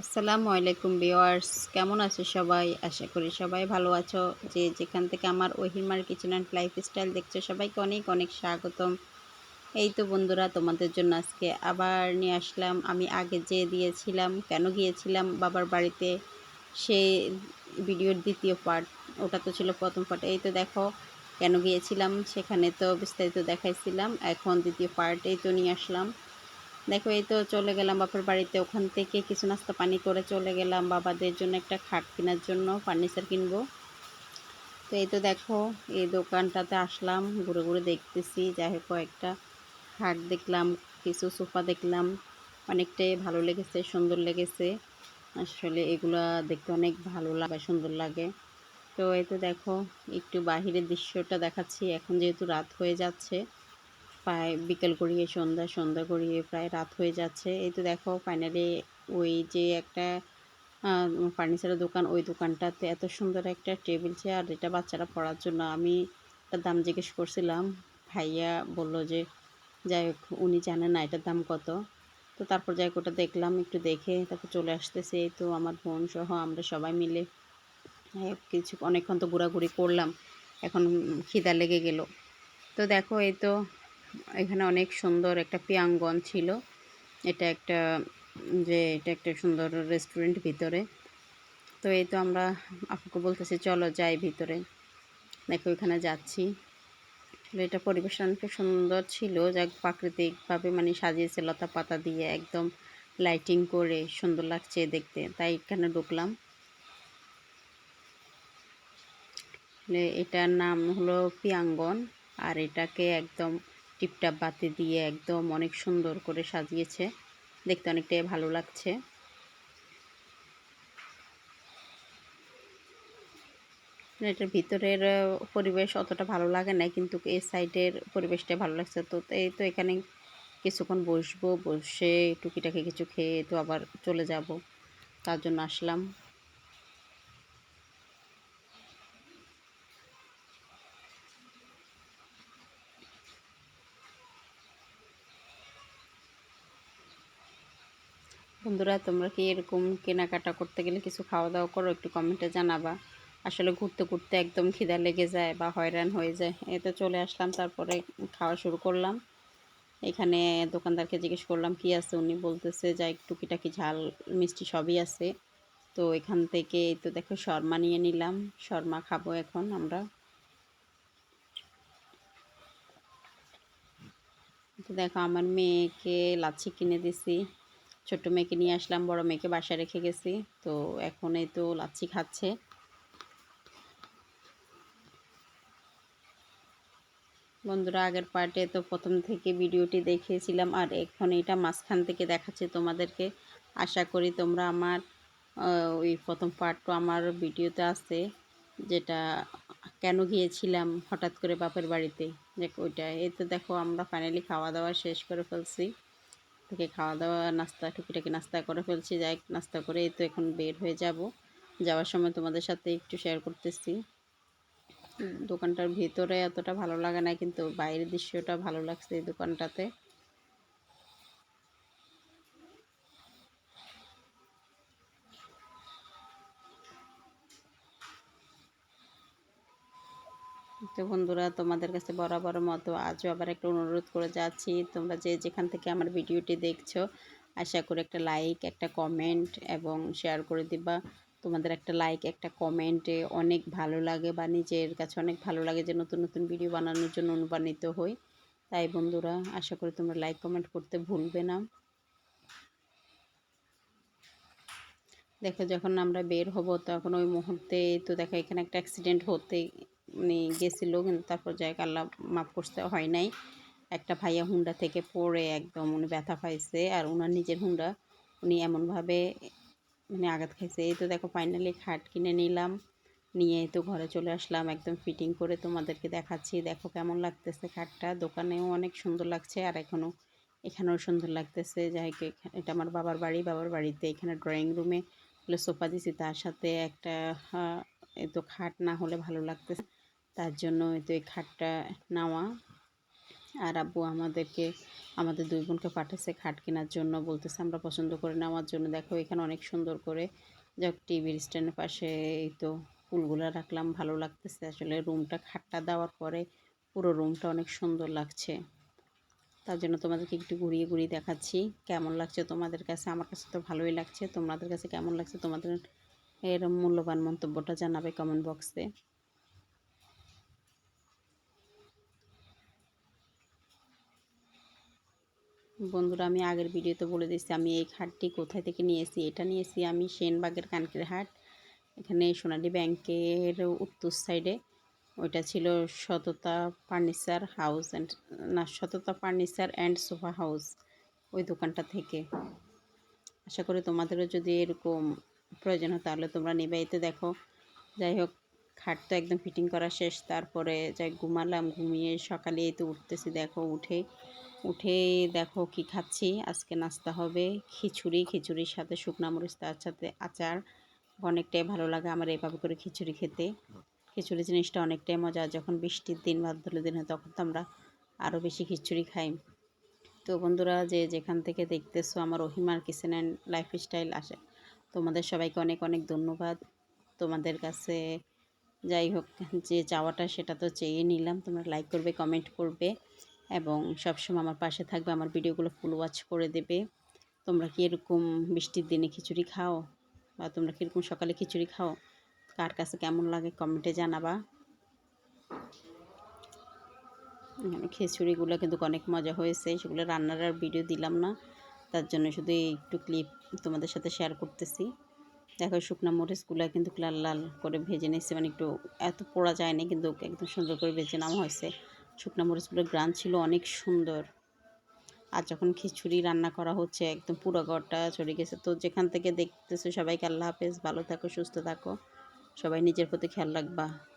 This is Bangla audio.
আসসালামু আলাইকুম ভিওয়ার্স কেমন আছো সবাই? আশা করি সবাই ভালো আছো। যে যেখান থেকে আমার ওহিমার কিচেন অ্যান্ড লাইফস্টাইল দেখছ, সবাইকে অনেক অনেক স্বাগতম। এই তো বন্ধুরা, তোমাদের জন্য আজকে আবার নিয়ে আসলাম। আমি আগে যে দিয়েছিলাম, কেন গিয়েছিলাম বাবার বাড়িতে, সে ভিডিওর দ্বিতীয় পার্ট ওটা তো ছিল প্রথম পার্ট এই তো দেখো, কেন গিয়েছিলাম সেখানে তো বিস্তারিত দেখাইছিলাম। এখন দ্বিতীয় পার্ট এই তো নিয়ে আসলাম। দেখো, এই তো চলে গেলাম বাপের বাড়িতে। ওখান থেকে কিছু নাস্তা পানি করে চলে গেলাম বাবাদের জন্য একটা খাট কেনার জন্য, ফার্নিচার কিনবো। তো এই তো দেখো, এই দোকানটাতে আসলাম, ঘুরে ঘুরে দেখতেছি। যাই হোক, কয়েকটা খাট দেখলাম, কিছু সোফা দেখলাম। অনেকটাই ভালো লেগেছে, সুন্দর লেগেছে। আসলে এগুলা দেখতে অনেক ভালো লাগে, সুন্দর লাগে। তো এই তো দেখো, একটু বাহিরের দৃশ্যটা দেখাচ্ছি। এখন যেহেতু রাত হয়ে যাচ্ছে প্রায় বিকেল গড়িয়ে সন্ধ্যা সন্ধ্যা গড়িয়ে প্রায় রাত হয়ে যাচ্ছে। এই তো দেখো ফাইনালি ওই যে একটা ফার্নিচারের দোকান, ওই দোকানটাতে এত সুন্দর একটা টেবিল চেয়ার এটা বাচ্চারা পড়ার জন্য। আমি একটা দাম জিজ্ঞেস করছিলাম, ভাইয়া বলল যে, যাই হোক, উনি জানেন না এটার দাম কত। তো তারপর যাই ওটা দেখলাম, একটু দেখে তারপর চলে আসতেছে। এই তো আমার বোন সহ আমরা সবাই মিলে কিছু, অনেকক্ষণ তো ঘোরাঘুরি করলাম। এখন খিদা লেগে গেল। তো দেখো, এই তো এখানে অনেক সুন্দর একটা পিয়াঙ্গন ছিল। এটা একটা, যে এটা একটা সুন্দর রেস্টুরেন্ট ভিতরে। তো এই তো আমরা আপুকে বলতেছি, চলো যাই ভিতরে। দেখো এখানে যাচ্ছি। এটা পরিবেশ অনেক সুন্দর ছিল। যা প্রাকৃতিকভাবে মানে সাজিয়েছে লতা পাতা দিয়ে একদম লাইটিং করে সুন্দর লাগছে দেখতে। তাই এখানে ঢুকলাম। এটার নাম হলো পিয়াঙ্গন আর এটাকে একদম টিপটাপ বাতি দিয়ে একদম অনেক সুন্দর করে সাজিয়েছে। দেখতে অনেকটাই ভালো লাগছে। এটার ভিতরের পরিবেশ অতটা ভালো লাগে না কিন্তু এই সাইডের পরিবেশটা ভালো লাগছে। তো এই তো এখানে কিছুক্ষণ বসবো, বসে টুকিটাকি কিছু খেয়ে তো আবার চলে যাব। তার জন্য আসলাম। বন্ধুরা, তোমরা কি এরকম কেনাকাটা করতে গেলে কিছু খাওয়া দাওয়া করো? একটু কমেন্টে জানাবা। আসলে ঘুরতে ঘুরতে একদম খিদা লেগে যায় বা হয়রান হয়ে যায়। এতে চলে আসলাম, তারপরে খাওয়া শুরু করলাম। এখানে দোকানদারকে জিজ্ঞেস করলাম, কি আছে? উনি বলতেছে যা টুকিটাকি ঝাল, মিষ্টি সবই আছে। তো এখান থেকে তো দেখো, শর্মা নিয়ে নিলাম। শর্মা খাব এখন আমরা। তো দেখো, আমার মেয়েকে লাচ্ছি কিনে দিছি। ছোট্ট মেয়েকে নিয়ে আসলাম, বড় মেয়েকে বাসায় রেখে গেছি। তো এখন এই তো লাচ্ছি খাচ্ছে। বন্ধুরা, আগের পার্টে তো প্রথম থেকে ভিডিওটি দেখিয়েছিলাম, আর এখন এটা মাঝখান থেকে দেখাচ্ছে তোমাদেরকে। আশা করি তোমরা আমার ওই প্রথম পার্টটা আমার ভিডিওতে আছে, যেটা কেন গিয়েছিলাম হঠাৎ করে বাপের বাড়িতে। দেখ ওইটা এই তো দেখো, আমরা ফাইনালি খাওয়া দাওয়া শেষ করে ফেলছি। থেকে খাওয়া দাওয়া নাস্তা, টুকিটাকি নাস্তা করে ফেলছি। যাই নাস্তা করে তো এখন বের হয়ে যাব। যাওয়ার সময় তোমাদের সাথে একটু শেয়ার করতেছি। দোকানটার ভিতরে এতটা ভালো লাগে না, কিন্তু বাইরের দৃশ্যটা ভালো লাগছে এই দোকানটাতে। তো বন্ধুরা, তোমাদের কাছে বরাবর মতো আজও আবার একটা অনুরোধ করে যাচ্ছি। তোমরা যে যেখান থেকে আমার ভিডিওটি দেখছ, আশা করি একটা লাইক, একটা কমেন্ট এবং শেয়ার করে দিবা। তোমাদের একটা লাইক, একটা কমেন্টে অনেক ভালো লাগে বা নিজের কাছে অনেক ভালো লাগে যে নতুন নতুন ভিডিও বানানোর জন্য অনুপ্রাণিত হই। তাই বন্ধুরা, আশা করি তোমরা লাইক, কমেন্ট করতে ভুলবে না। দেখো, যখন আমরা বের হব তখন ওই মুহূর্তে তো দেখো, এখানে একটা অ্যাক্সিডেন্ট হতে মানে গেছিল, কিন্তু তারপর জায়গা আল্লাহ মাফ করতে হয় নাই। একটা ভাইয়া হুন্ডা থেকে পড়ে একদম উনি ব্যথা পাইছে, আর ওনার নিজের হুন্ডা উনি এমনভাবে মানে আঘাত খাইছে। এই তো দেখো ফাইনালি খাট কিনে নিলাম, নিয়ে তো ঘরে চলে আসলাম, একদম ফিটিং করে তোমাদেরকে দেখাচ্ছি। দেখো কেমন লাগতেছে খাটটা, দোকানেও অনেক সুন্দর লাগছে, আর এখনও এখানেও সুন্দর লাগতেছে। যাই এটা আমার বাবার বাড়ি, বাবার বাড়িতে এখানে ড্রয়িং রুমে সোফা দিছি, তার সাথে একটা তো খাট না হলে ভালো লাগতেছে। তার জন্য হয়তো এই খাটটা নেওয়া। আর আব্বু আমাদেরকে, আমাদের দুই বোনকে পাঠাচ্ছে খাট কেনার জন্য। বলতেছে, আমরা পছন্দ করে নেওয়ার জন্য। দেখো, এখানে অনেক সুন্দর করে যাক টিভির স্ট্যান্ডের পাশে এই তো ফুলগুলো রাখলাম। ভালো লাগতেছে আসলে রুমটা। খাটটা দেওয়ার পরে পুরো রুমটা অনেক সুন্দর লাগছে। তার জন্য তোমাদেরকে একটু ঘুরিয়ে ঘুরিয়ে দেখাচ্ছি। কেমন লাগছে তোমাদের কাছে? আমার কাছে তো ভালোই লাগছে। তোমাদের কাছে কেমন লাগছে? তোমাদের এর মূল্যবান মন্তব্যটা জানাবে কমেন্ট বক্সে বন্ধুরা, আমি আগের ভিডিওতে বলে দিচ্ছি আমি এই খাটটি কোথায় থেকে নিয়েছি এটা নিয়েছি আমি সেনবাগের কানকির হাট। এখানে সোনালী ব্যাংকের উত্তর সাইডে। ওইটা ছিল সততা ফার্নিচার হাউস অ্যান্ড, না, সততা ফার্নিচার অ্যান্ড সোফা হাউস ওই দোকানটা থেকে। আশা করি তোমাদেরও যদি এরকম প্রয়োজন হয় তাহলে তোমরা নেবে। এতে দেখো, যাই হোক, খাট তো একদম ফিটিং করা শেষ। তারপরে যাই ঘুমালাম, ঘুমিয়ে সকালে এই তো উঠতেছি। দেখো, উঠে উঠে দেখো কি খাচ্ছি। আজকে নাস্তা হবে খিচুড়ি। খিচুড়ির সাথে শুকনা মরিচ, তার সাথে আচার। অনেকটাই ভালো লাগে আমার এভাবে করে খিচুড়ি খেতে। খিচুড়ি জিনিসটা অনেকটাই মজা। যখন বৃষ্টির দিন বা ধুলো দিন হয়, তখন তো আমরা আরও বেশি খিচুড়ি খাই। তো বন্ধুরা, যে যেখান থেকে দেখতেছো আমার রহিমার কিচেন অ্যান্ড লাইফ স্টাইল আসে, তোমাদের সবাইকে অনেক অনেক ধন্যবাদ। তোমাদের কাছে যাই হোক, যে চাওয়াটা সেটা তো চেয়ে নিলাম। তোমরা লাইক করবে কমেন্ট করবে। এবং সবসময় আমার পাশে থাকবে, আমার ভিডিওগুলো ফুল ওয়াচ করে দেবে। তোমরা কি এরকম বৃষ্টির দিনে খিচুড়ি খাও? বা তোমরা কীরকম সকালে খিচুড়ি খাও? কার কাছে কেমন লাগে কমেন্টে জানাবা। এখানে খিচুড়িগুলো কিন্তু অনেক মজা হয়েছে, সেগুলো রান্নার আর ভিডিও দিলাম না। তার জন্য শুধু একটু ক্লিপ তোমাদের সাথে শেয়ার করতেছি। দেখো শুকনো মরিচগুলো কিন্তু লাল লাল করে ভেজে নিয়েছে মানে একটু এত পোড়া যায়নি, কিন্তু একদম সুন্দর করে ভেজে নেওয়া হয়েছে। শুকনো মরিচগুলোর গ্রান ছিল অনেক সুন্দর। আর যখন খিচুড়ি রান্না করা হচ্ছে, একদম পুরো ঘরটা চড়ে গেছে। তো যেখান থেকে দেখতেছো সবাইকে আল্লাহ হাফেজ, ভালো থাকো, সুস্থ থাকো। সবাই নিজের প্রতি খেয়াল রাখবা।